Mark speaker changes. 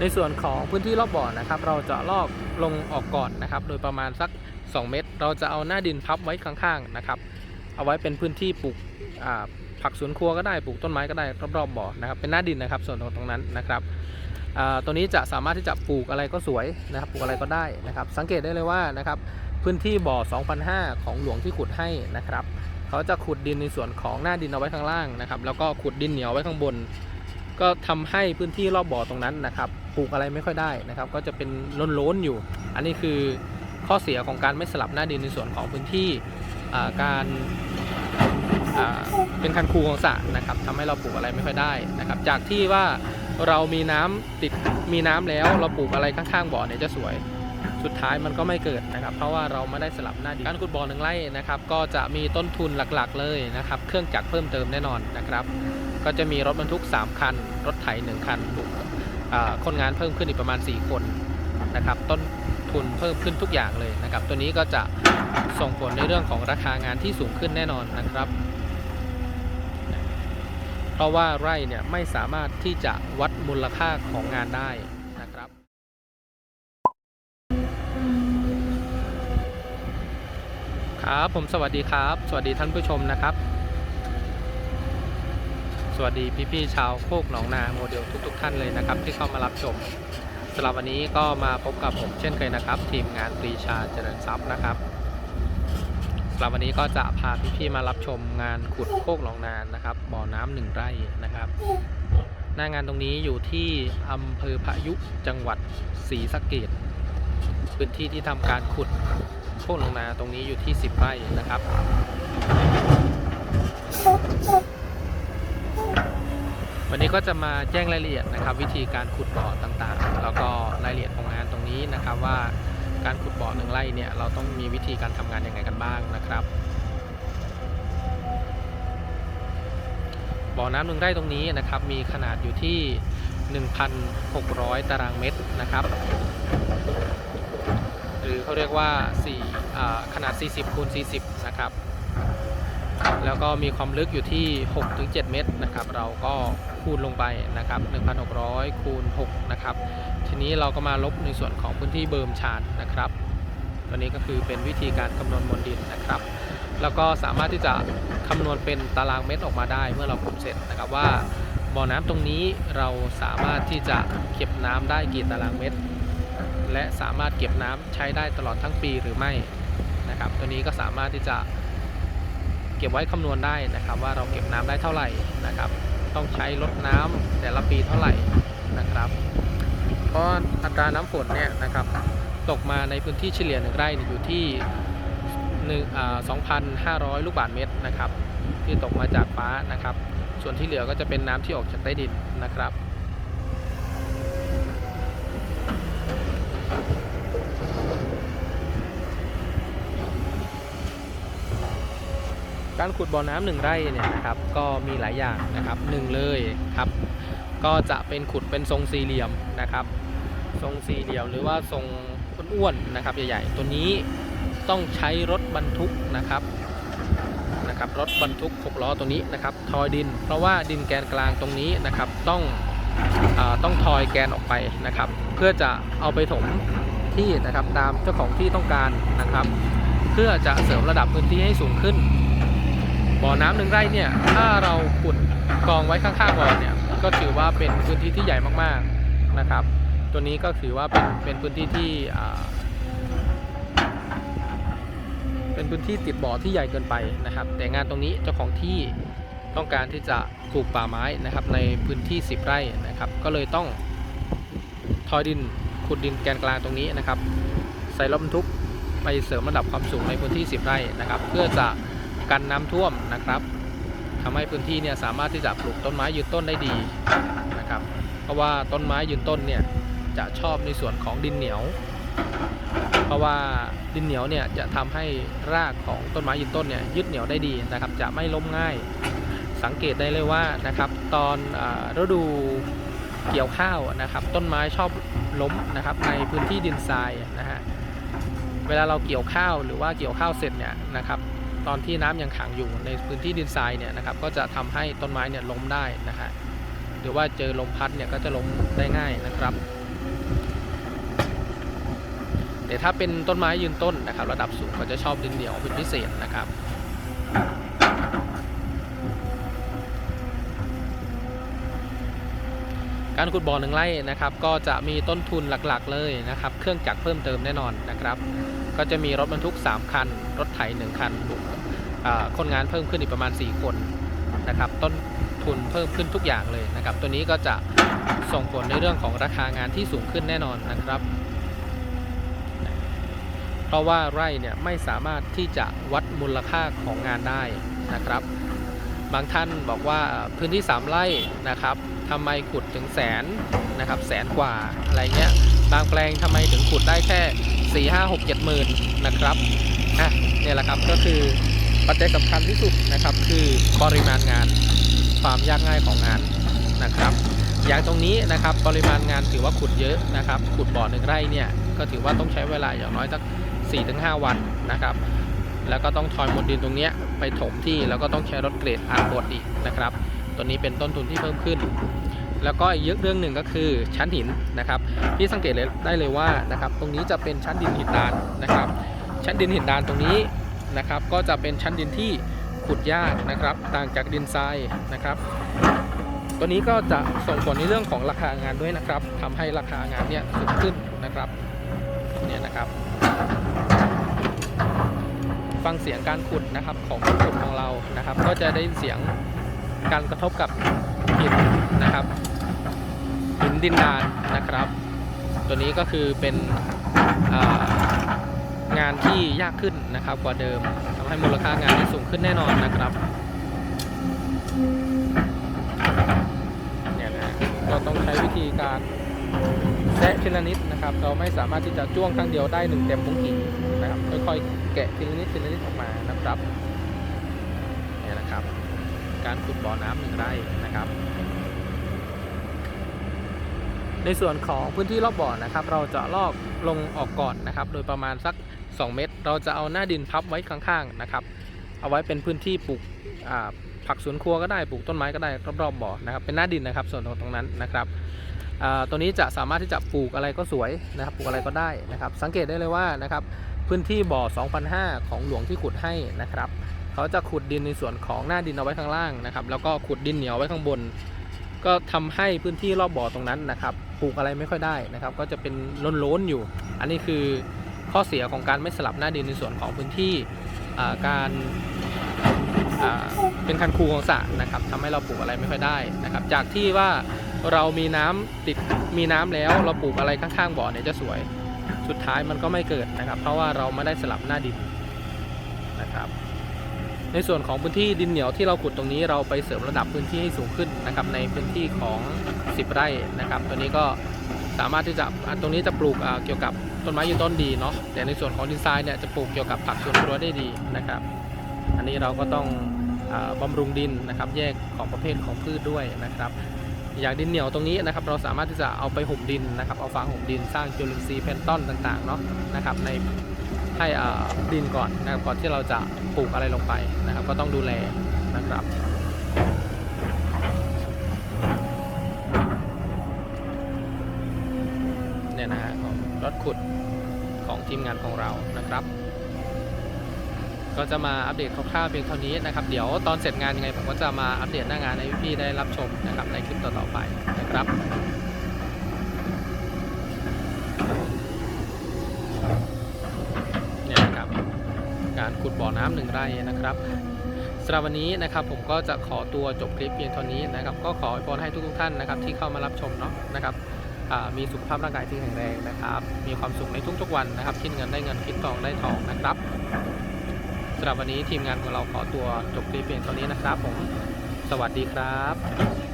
Speaker 1: ในส่วนของพื้นที่รอบบ่อนะครับ เราจะลอกลงออกก่อนนะครับ โดยประมาณสัก 2 เมตร เราจะเอาหน้าดินพับไว้ข้างๆนะครับ เอาไว้เป็นพื้นที่ปลูกผักสวนครัวก็ได้ปลูกต้นไม้ก็ได้รอบๆบ่อนะครับ เป็นหน้าดินนะครับ ส่วนตรงนั้นนะครับตัวนี้จะสามารถที่จะปลูกอะไรก็สวยนะครับ ปลูกอะไรก็ได้นะครับ สังเกตได้เลยว่านะครับพื้นที่บ่อ2,500ของหลวงที่ขุดให้นะครับ เขาจะขุดดินในส่วนของหน้าดินเอาไว้ข้างล่างนะครับ แล้วก็ขุดดินเหนียวไว้ข้างบน ก็ทำให้พื้นที่รอบบ่อตรงนั้นนะครับ ปลูกอะไรไม่ค่อยได้นะครับ ก็จะเป็นล้นๆอยู่ อันนี้คือข้อเสียของการไม่สลับหน้าดินในส่วนของพื้นที่การเป็นคันคูของสระนะครับทำให้เราปลูกอะไรไม่ค่อยได้นะครับ จากที่ว่าเรามีน้ำติดมีน้ำแล้วเราปลูกอะไรข้างๆบ่อเนี่ยจะสวยสุดท้ายมันก็ไม่เกิดนะครับ เพราะว่าเราไม่ได้สลับหน้าดินการขุดบ่อหนึ่งไร่นะครับ ก็จะมีต้นทุนหลักๆ เลยนะครับ เครื่องจักรเพิ่มเติมแน่นอนนะครับ ก็จะมีรถบรรทุก 3 คัน รถไถ1คันบุก คนงานเพิ่มขึ้นอีกประมาณ 4 คนนะครับ ต้นทุนเพิ่มขึ้นทุกอย่างเลยนะครับ ตัวนี้ก็จะส่งผลในเรื่องของราคางานที่สูงขึ้นแน่นอนนะครับ เพราะว่าไร่เนี่ยไม่สามารถที่จะวัดมูลค่าของงานได้นะครับ ครับผมสวัสดีครับ สวัสดีท่านผู้ชมนะครับ วัสดีพี่ๆชาวโคกหนองนาโมเดลทุก ๆ ท่านเลยนะครับ ที่เข้ามารับชมสำหรับวันนี้ก็มาพบกับผมเช่นเคยนะครับ ทีมงานปรีชาเจริญทรัพย์นะครับสำหรับวันนี้ก็จะพาพี่ๆมารับชมงานขุดโคกหนองนานะครับ บ่อน้ำหนึ่งไร่นะครับ หน้างานตรงนี้อยู่ที่อำเภอพายุจังหวัดศรีสะเกดพื้นที่ที่ทำการขุดโคกหนองนาตรงนี้อยู่ที่ 10 ไร่นะครับ วันนี้ก็จะมาแจ้งรายละเอียดนะครับ วิธีการขุดบ่อต่างๆ แล้วก็รายละเอียดของงานตรงนี้นะครับว่าการขุดบ่อหนึ่งไร่เนี่ยเราต้องมีวิธีการทำงานยังไงกันบ้างนะครับบ่อน้ำหนึ่งไร่ตรงนี้นะครับมีขนาดอยู่ที่ 1,600 ตารางเมตรนะครับ หรือเขาเรียกว่า4ขนาด 40คูณ40 นะครับ แล้วก็มีความลึกอยู่ที่ 6-7 เมตรนะครับ เราก็คูณลงไปนะครับ 1,600 คูณ 6 นะครับ ทีนี้เราก็มาลบในส่วนของพื้นที่เบิร์มชานนะครับ ตัวนี้ก็คือเป็นวิธีการคำนวณมวลดินนะครับ แล้วก็สามารถที่จะคำนวณเป็นตารางเมตรออกมาได้เมื่อเราขุดเสร็จนะครับว่าบ่อน้ำตรงนี้เราสามารถที่จะเก็บน้ำได้กี่ตารางเมตร และสามารถเก็บน้ำใช้ได้ตลอดทั้งปีหรือไม่นะครับ ตัวนี้ก็สามารถที่จะ เก็บไว้คำนวณได้นะครับ ว่าเราเก็บน้ำได้เท่าไหร่นะครับ ต้องใช้ลดน้ำแต่ละปีเท่าไหร่นะครับ เพราะอัตราน้ำฝนเนี่ยนะครับตกมาในพื้นที่เฉลี่ยหนึ่งไร่เนี่อยู่ที่หนึ่งอ่า2,500 ลูกบาศก์เมตรนะครับ ที่ตกมาจากฟ้านะครับ ส่วนที่เหลือก็จะเป็นน้ำที่ออกจากใต้ดินนะครับ การขุดบ่อน้ำหนึ่งไร่เนี่ยนะครับก็มีหลายอย่างนะครับหนึ่งเลยครับ ก็จะเป็นขุดเป็นทรงสี่เหลี่ยมนะครับ ทรงสี่เหลี่ยมหรือว่าทรงอ้วนๆนะครับใหญ่ๆตัวนี้ต้องใช้รถบรรทุกนะครับนะครับรถบรรทุก6ล้อตัวนี้นะครับทอยดิน เพราะว่าดินแกนกลางตรงนี้นะครับต้องอต้องทอยแกนออกไปนะครับ เพื่อจะเอาไปถมที่นะครับตามเจ้าของที่ต้องการนะครับ เพื่อจะเสริมระดับพื้นที่ให้สูงขึ้น บ่อน้ำหนึ่งไร่เนี่ย ถ้าเราขุดกองไว้ข้างๆบ่อเนี่ย ก็ถือว่าเป็นพื้นที่ที่ใหญ่มากๆนะครับ ตัวนี้ก็ถือว่าเป็นเป็นพื้นที่ที่เป็นพื้นที่ติดบ่อที่ใหญ่เกินไปนะครับ แต่งานตรงนี้เจ้าของที่ต้องการที่จะปลูกป่าไม้นะครับ ในพื้นที่ 10 ไร่นะครับ ก็เลยต้องทอยดินขุดดินแกนกลางตรงนี้นะครับ ใส่รถบรรทุกไปเสริมระดับความสูงในพื้นที่ 10 ไร่นะครับ เพื่อจะ กันน้ำท่วมนะครับทำให้พื้นที่เนี่ยสามารถที่จะปลูกต้นไม้ยืนต้นได้ดีนะครับ เพราะว่าต้นไม้ยืนต้นเนี่ยจะชอบในส่วนของดินเหนียว เพราะว่าดินเหนียวเนี่ยจะทำให้รากของต้นไม้ยืนต้นเนี่ยยึดเหนียวได้ดีนะครับ จะไม่ล้มง่าย สังเกตได้เลยว่านะครับตอนฤดูเกี่ยวข้าวนะครับ ต้นไม้ชอบล้มนะครับในพื้นที่ดินทรายนะฮะเวลาเราเกี่ยวข้าวหรือว่าเกี่ยวข้าวเสร็จเนี่ยนะครับ ตอนที่น้ำยังขังอยู่ในพื้นที่ดินทรายเนี่ยนะครับก็จะทำให้ต้นไม้เนี่ยล้มได้นะฮะหรือว่าเจอลมพัดเนี่ยก็จะล้มได้ง่ายนะครับ แต่ถ้าเป็นต้นไม้ยืนต้นนะครับ ระดับสูงก็จะชอบดินเหนียวเป็นพิเศษนะครับการขุดบ่อหนึ่งไร่นะครับก็จะมีต้นทุนหลักๆเลยนะครับ เครื่องจักรเพิ่มเติมแน่นอนนะครับ ก็จะมีรถบรรทุก 3 คัน รถไถ1คันคนงานเพิ่มขึ้นอีกประมาณ 4 คนนะครับต้นทุนเพิ่มขึ้นทุกอย่างเลยนะครับ ตัวนี้ก็จะส่งผลในเรื่องของราคางานที่สูงขึ้นแน่นอนนะครับ เพราะว่าไร่เนี่ยไม่สามารถที่จะวัดมูลค่าของงานได้นะครับ บางท่านบอกว่าพื้นที่ 3 ไร่นะครับ ทำไมขุดถึงแสนนะครับแสนกว่าอะไรเงี้ยบางแปลงทำไมถึงขุดได้แค่4 5 6 7หมื่นนะครับอะเนี่ยแหละครับก็คือปัจจัยสำคัญที่สุดนะครับคือปริมาณงานความยากง่ายของงานนะครับอย่างตรงนี้นะครับปริมาณงานถือว่าขุดเยอะนะครับ ขุดบ่อหนึ่งไร่เนี่ยก็ถือว่าต้องใช้เวลาอย่างน้อยสัก4-5 วันนะครับ แล้วก็ต้องทอยหมดดินตรงเนี้ยไปถมที่แล้วก็ต้องใช้รถเกรดอัดบดอีกนะครับ ตัวนี้เป็นต้นทุนที่เพิ่มขึ้น แล้วก็อีกเรื่องหนึ่งก็คือชั้นหินนะครับที่สังเกตเลยได้เลยว่านะครับตรงนี้จะเป็นชั้นดินหินดานนะครับ ชั้นดินหินดานตรงนี้นะครับก็จะเป็นชั้นดินที่ขุดยากนะครับต่างจากดินทรายนะครับ ตัวนี้ก็จะส่งผลในเรื่องของราคางานด้วยนะครับทำให้ราคางานเนี่ยสูงขึ้นนะครับเนี่ยนะครับ ฟังเสียงการขุดนะครับของรถขุดของเรานะครับ ก็จะได้เสียง การกระทบกับหินนะครับหินดินดานนะครับ ตัวนี้ก็คือเป็นงานที่ยากขึ้นนะครับกว่าเดิมทำให้มูลค่างานที่สูงขึ้นแน่นอนนะครับเนี่ยนะก็ต้องใช้วิธีการแซะทีละนิดนะครับ เราไม่สามารถที่จะจ้วงครั้งเดียวได้หนึ่งเต็มพุงกิ่งนะครับค่อยๆแกะทีละนิดทีละนิดออกมานะครับ การขุดบ่อน้ำหนึ่งไร่นะครับ ในส่วนของพื้นที่รอบบ่อนะครับ เราจะลอกลงออกก่อนนะครับ โดยประมาณสัก 2 เมตร เราจะเอาหน้าดินพับไว้ข้างๆนะครับ เอาไว้เป็นพื้นที่ปลูกผักสวนครัวก็ได้ปลูกต้นไม้ก็ได้รอบๆบ่อนะครับ เป็นหน้าดินนะครับ ส่วนตรงนั้นนะครับตัวนี้จะสามารถที่จะปลูกอะไรก็สวยนะครับ ปลูกอะไรก็ได้นะครับ สังเกตได้เลยว่านะครับพื้นที่บ่อ 2,500 ของหลวงที่ขุดให้นะครับ เขาจะขุดดินในส่วนของหน้าดินเอาไว้ข้างล่างนะครับ แล้วก็ขุดดินเหนียวไว้ข้างบน ก็ทำให้พื้นที่รอบบ่อตรงนั้นนะครับปลูกอะไรไม่ค่อยได้นะครับ ก็จะเป็นโล้นๆอยู่ อันนี้คือข้อเสียของการไม่สลับหน้าดินในส่วนของพื้นที่การเป็นคันคูของสระนะครับทำให้เราปลูกอะไรไม่ค่อยได้นะครับ จากที่ว่าเรามีน้ำติดมีน้ำแล้วเราปลูกอะไรข้างๆบ่อเนี่ยจะสวย สุดท้ายมันก็ไม่เกิดนะครับ เพราะว่าเราไม่ได้สลับหน้าดินนะครับ ในส่วนของพื้นที่ดินเหนียวที่เราขุดตรงนี้เราไปเสริมระดับพื้นที่ให้สูงขึ้นนะครับในพื้นที่ของ 10 ไร่นะครับตัวนี้ก็สามารถที่จะตรงนี้จะปลูกเกี่ยวกับต้นไม้ยืนต้นดีเนาะแต่ในส่วนของดินทรายเนี่ยจะปลูกเกี่ยวกับผักสวนครัวได้ดีนะครับ อันนี้เราก็ต้องบำรุงดินนะครับ แยกของประเภทของพืชด้วยนะครับอย่างดินเหนียวตรงนี้นะครับเราสามารถที่จะเอาไปห่มดินนะครับเอาฟางห่มดินสร้างจุลินทรีย์เพนต้นต่างๆเนาะนะครับในให้ดินก่อนนะครับก่อนที่เราจะ ปลูกอะไรลงไปนะครับ ก็ต้องดูแลนะครับเนี่ยนะฮะของรถขุดของทีมงานของเรานะครับ ก็จะมาอัปเดตคร่าวๆเพียงเท่านี้นะครับ เดี๋ยวตอนเสร็จงานยังไงผมก็จะมาอัปเดตหน้างานให้พี่ๆได้รับชมนะครับในคลิปต่อๆไปนะครับ เนี่ยนะครับ การขุดบ่อน้ำหนึ่งไร่นะครับสำหรับวันนี้นะครับผมก็จะขอตัวจบคลิปเพียงเท่านี้นะครับ ก็ขออวยพรให้ทุกๆท่านนะครับ ที่เข้ามารับชมเนาะนะครับมีสุขภาพร่างกายที่แข็งแรงนะครับ มีความสุขในทุกๆวันนะครับ คิดเงินได้เงินคิดทองได้ทองนะครับสำหรับวันนี้ทีมงานของเราขอตัวจบคลิปเพียงเท่านี้นะครับ ผม สวัสดีครับ